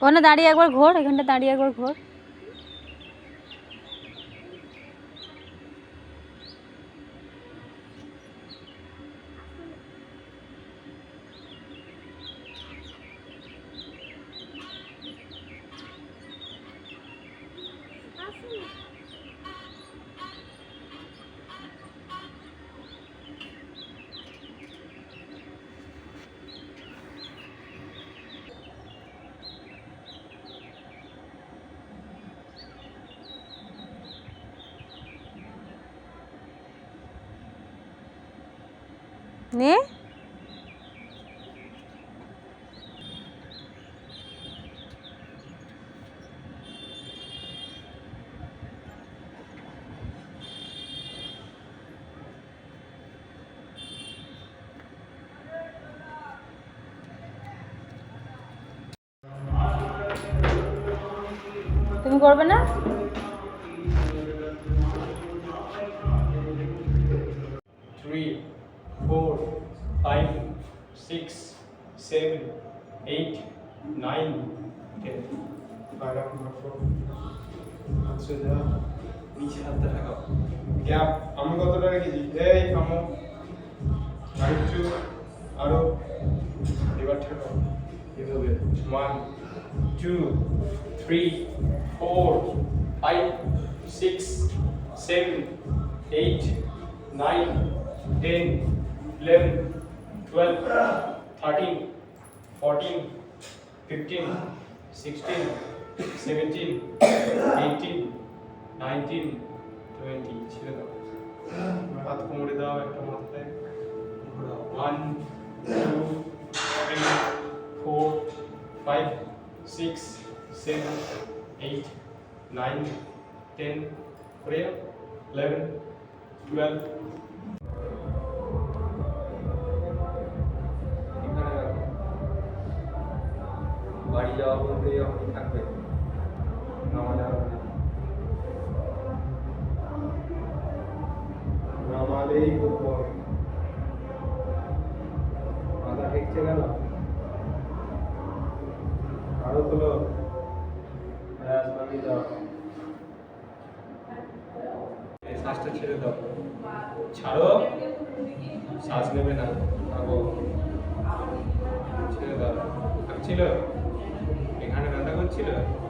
ওখানে দাঁড়িয়ে একবার ঘোর এখানটা দাঁড়িয়ে একবার ঘোর। নে। তুমি করবে না? Five six seven eight nine ten বাগান নিচে হাতটা লাগাও। গ্যাপ আমি কতটা রেখেছি? এই থামো। টু আরও। এবার ঠেকাও। এভাবে। One two three four five six seven eight nine ten eleven 12, 13, 14, 15, 16, 17, 18, 19, 20 ছেড়ে দাও। হাত কোমরে দাও একটা মাথায়। ঘোরাও one two three four five six seven eight nine ten করে ইলেভেন টুয়েলভ যাওয়া বলতে আপনি থাকবে আরম্ভ নামালেই করতে মাথা ঠেকছে কেন? আরও তোলো শ্বাসটা ছেড়ে দাও। ছাড়ো। শ্বাস নেবে না। ছেড়ে দাও। ছিল? Yeah.